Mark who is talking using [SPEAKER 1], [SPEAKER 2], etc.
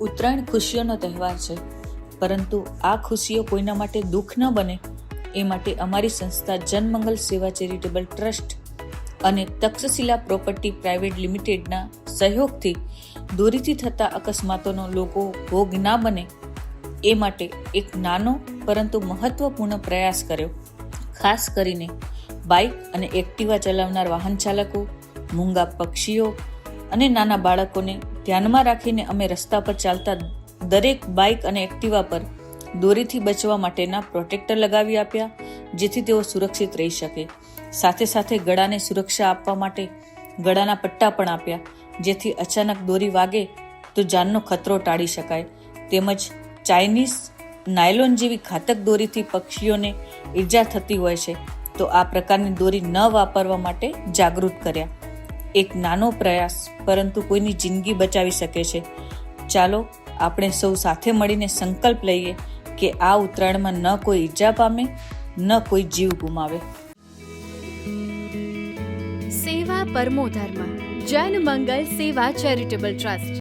[SPEAKER 1] ઉત્તરાયણ ખુશીઓનો તહેવાર છે. પરંતુ આ ખુશીઓ કોઈના માટે દુઃખ ન બને, એ માટે અમારી સંસ્થા જનમંગલ સેવા ચેરિટેબલ ટ્રસ્ટ અને તક્ષશિલા પ્રોપર્ટી પ્રાઇવેટ લિમિટેડના સહયોગથી દોરીથી થતા અકસ્માતોનો લોકો ભોગ ના બને, એ માટે એક નાનો પરંતુ મહત્વપૂર્ણ પ્રયાસ કર્યો. ખાસ કરીને બાઇક અને એક્ટિવા ચલાવનાર વાહન ચાલકો મૂંગા પક્ષીઓ અને નાના બાળકોને ધ્યાનમાં રાખીને અમે રસ્તા પર ચાલતા દરેક બાઇક અને એક્ટિવા પર દોરીથી બચવા માટેના પ્રોટેક્ટર લગાવી આપ્યા, જેથી તેઓ સુરક્ષિત રહી શકે. સાથે સાથે ગળાને સુરક્ષા આપવા માટે ગળાના પટ્ટા પણ આપ્યા, જેથી અચાનક દોરી વાગે તો જાનનો ખતરો ટાળી શકાય. તેમજ ચાઇનીઝ નાયલોન જેવી ઘાતક દોરીથી પક્ષીઓને ઈજા થતી હોય છે, તો આ પ્રકારની દોરી ન વાપરવા માટે જાગૃત કર્યા. એક નાનો પ્રયાસ, પરંતુ કોઈની જિંદગી બચાવી શકે છે. ચાલો આપણે સૌ સાથે મળીને સંકલ્પ લઈએ કે આ ઉત્તરાયણમાં ન કોઈ ઈજા પામે, ન કોઈ જીવ ગુમાવે.
[SPEAKER 2] સેવા પરમો ધર્મ જન મંગલ સેવા ચેરિટેબલ ટ્રસ્ટ.